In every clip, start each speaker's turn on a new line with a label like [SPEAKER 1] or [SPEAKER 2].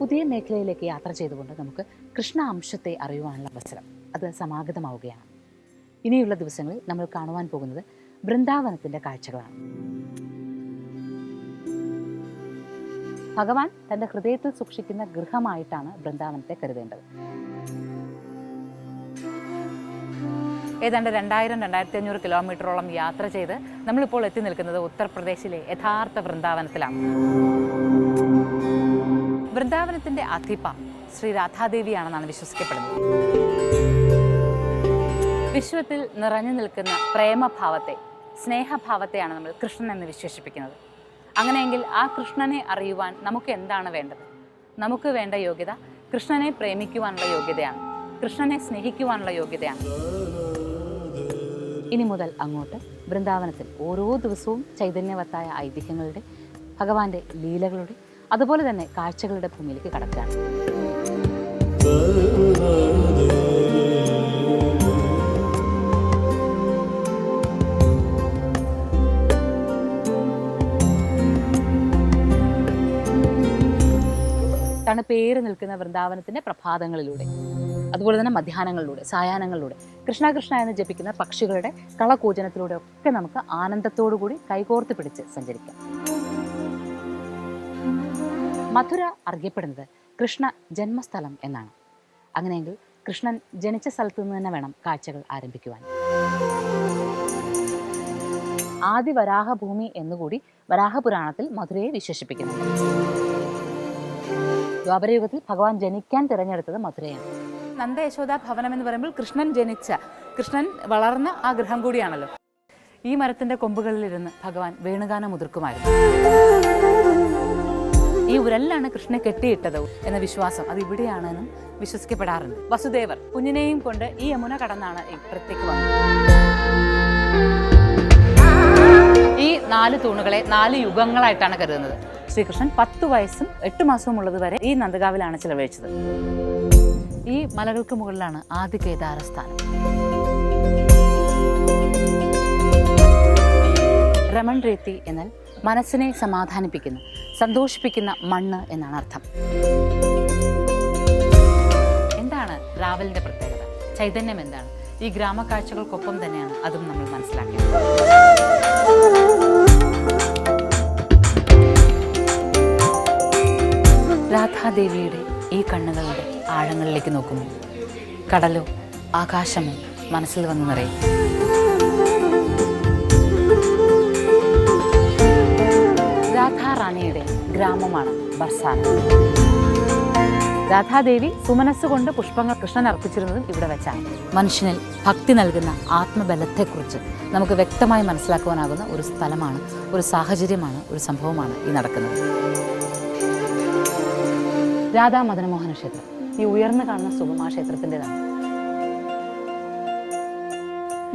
[SPEAKER 1] പുതിയ മേഖലയിലേക്ക് യാത്ര ചെയ്തുകൊണ്ട് നമുക്ക് കൃഷ്ണ അംശത്തെ അറിയുവാനുള്ള അവസരം. അത് സമാഗതമാവുകയാണ്. ഇനിയുള്ള ദിവസങ്ങളിൽ നമ്മൾ കാണുവാൻ പോകുന്നത് ബൃന്ദാവനത്തിന്റെ കാഴ്ചകളാണ്. ഭഗവാൻ തന്റെ ഹൃദയത്തിൽ സൂക്ഷിക്കുന്ന ഗൃഹമായിട്ടാണ് ബൃന്ദാവനത്തെ കരുതേണ്ടത്. ഏതാണ്ട് രണ്ടായിരം രണ്ടായിരത്തി അഞ്ഞൂറ് കിലോമീറ്ററോളം യാത്ര ചെയ്ത് നമ്മളിപ്പോൾ എത്തി നിൽക്കുന്നത് ഉത്തർപ്രദേശിലെ യഥാർത്ഥ വൃന്ദാവനത്തിലാണ് വൃന്ദാവനത്തിന്റെ അധിപ ശ്രീ രാധാദേവിയാണെന്നാണ് വിശ്വസിക്കപ്പെടുന്നത്. വിശ്വത്തിൽ നിറഞ്ഞു നിൽക്കുന്ന പ്രേമഭാവത്തെ സ്നേഹഭാവത്തെയാണ് നമ്മൾ കൃഷ്ണൻ എന്ന് വിശേഷിപ്പിക്കുന്നത്. അങ്ങനെയെങ്കിൽ ആ കൃഷ്ണനെ അറിയുവാൻ നമുക്ക് എന്താണ് വേണ്ടത്? നമുക്ക് വേണ്ട യോഗ്യത കൃഷ്ണനെ പ്രേമിക്കുവാനുള്ള യോഗ്യതയാണ്. കൃഷ്ണനെ സ്നേഹിക്കുവാനുള്ള യോഗ്യതയാണ്. ഇനി മുതൽ അങ്ങോട്ട് വൃന്ദാവനത്തിൽ ഓരോ ദിവസവും ചൈതന്യവത്തായ ഐതിഹ്യങ്ങളുടെ ഭഗവാന്റെ ലീലകളുടെ അതുപോലെ തന്നെ കാഴ്ചകളുടെ ഭൂമിയിലേക്ക് കടക്കുകയാണ്. തണുപ്പേറി നിൽക്കുന്ന വൃന്ദാവനത്തിന്റെ പ്രഭാതങ്ങളിലൂടെ അതുപോലെ തന്നെ മധ്യാഹ്നങ്ങളിലൂടെ സായാഹ്നങ്ങളിലൂടെ. കൃഷ്ണ കൃഷ്ണ എന്ന് ജപിക്കുന്ന പക്ഷികളുടെ കളകൂജനത്തിലൂടെ ഒക്കെ നമുക്ക് ആനന്ദത്തോടു കൂടി കൈകോർത്ത് പിടിച്ച് സഞ്ചരിക്കാം. മധുര അറിയപ്പെടുന്നത് കൃഷ്ണ ജന്മസ്ഥലം എന്നാണ്. അങ്ങനെയെങ്കിൽ കൃഷ്ണൻ ജനിച്ച സ്ഥലത്തു നിന്ന് തന്നെ വേണം കാഴ്ചകൾ ആരംഭിക്കുവാൻ. ആദി വരാഹഭൂമി എന്നുകൂടി വരാഹപുരാണത്തിൽ മധുരയെ വിശേഷിപ്പിക്കുന്നു. ദ്വാപരയുഗത്തിൽ ഭഗവാൻ ജനിക്കാൻ തിരഞ്ഞെടുത്തത് മധുരയാണ്. നന്ദ യശോദ ഭവനം എന്ന് പറയുമ്പോൾ കൃഷ്ണൻ ജനിച്ച കൃഷ്ണൻ വളർന്ന ആ ഗൃഹം കൂടിയാണല്ലോ. ഈ മരത്തിന്റെ കൊമ്പുകളിലിരുന്ന് ഭഗവാൻ വേണുഗാനം മുതിർക്കുമായിരുന്നു. ഈ കൃഷ്ണ കെട്ടിയിട്ടത് എന്ന വിശ്വാസം അത് ഇവിടെയാണെന്നും വിശ്വസിക്കപ്പെടാറുണ്ട്. വസുദേവർ കുഞ്ഞിനെയും കൊണ്ട് ഈ യമുന കടന്നാണ് ഇപ്പുറത്തേക്ക് വന്നത്. ഈ നാല് തൂണുകളെ നാല് യുഗങ്ങളായിട്ടാണ് കരുതുന്നത്. ശ്രീകൃഷ്ണൻ പത്ത് വയസ്സും എട്ട് മാസവും ഉള്ളത് വരെ ഈ നന്ദഗാവിലാണ് ചിലവഴിച്ചത്. ഈ മലകൾക്ക് മുകളിലാണ് ആദ്യ കേദാരസ്ഥാനം. രമൺ രീതി എന്നാൽ മനസ്സിനെ സമാധാനിപ്പിക്കുന്ന. സന്തോഷിപ്പിക്കുന്ന മണ്ണ് എന്നാണ് അർത്ഥം. എന്താണ് രാവലിന്റെ പ്രത്യേകത? ചൈതന്യം എന്താണ്? ഈ ഗ്രാമക്കാഴ്ചകൾക്കൊപ്പം തന്നെയാണ് അതും നമ്മൾ മനസ്സിലാക്കിയത് രാധാദേവിയുടെ ഈ കണ്ണുകളുടെ ആഴങ്ങളിലേക്ക് നോക്കുമ്പോൾ കടലോ ആകാശമോ മനസ്സിൽ വന്നു നിറയും. ഗ്രാമമാണ് ബർസാന രാധാദേവി സുമനസ്സുകൊണ്ട് പുഷ്പങ്ങൾ കൃഷ്ണൻ അർപ്പിച്ചിരുന്നതും ഇവിടെ വെച്ചാണ്. മനുഷ്യനിൽ ഭക്തി നൽകുന്ന ആത്മബലത്തെക്കുറിച്ച് നമുക്ക് വ്യക്തമായി മനസ്സിലാക്കുവാനാകുന്ന ഒരു സ്ഥലമാണ് ഒരു സാഹചര്യമാണ് ഒരു സംഭവമാണ് ഈ നടക്കുന്നത്. രാധാ മദനമോഹന ക്ഷേത്രം. ഈ ഉയർന്നു കാണുന്ന സുഗമ ക്ഷേത്രത്തിന്റെതാണ്.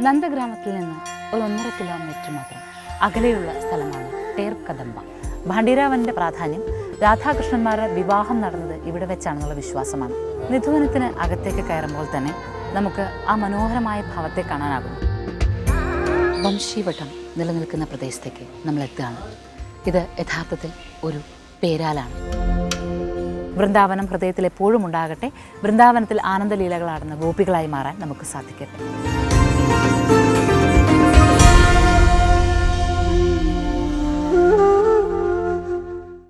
[SPEAKER 1] നന്ദഗ്രാമത്തിൽ നിന്ന് ഒരു ഒന്നര കിലോമീറ്റർ മാത്രം അകലെയുള്ള സ്ഥലമാണ് ടേർ കദംബ പ്രാധാന്യം രാധാകൃഷ്ണന്മാരുടെ വിവാഹം നടന്നത് ഇവിടെ വെച്ചാണെന്നുള്ള വിശ്വാസമാണ്. നിധുവനത്തിന് അകത്തേക്ക് കയറുമ്പോൾ തന്നെ നമുക്ക് ആ മനോഹരമായ ഭാവത്തെ കാണാനാകും. വംശീവട്ടം നിലനിൽക്കുന്ന പ്രദേശത്തേക്ക് നമ്മൾ എത്തുകയാണ്. ഇത് യഥാർത്ഥത്തിൽ ഒരു പേരാലാണ്. വൃന്ദാവനം ഹൃദയത്തിൽ എപ്പോഴും ഉണ്ടാകട്ടെ വൃന്ദാവനത്തിൽ ആനന്ദലീലകളാടുന്ന ഗോപികളായി മാറാൻ നമുക്ക് സാധിക്കട്ടെ.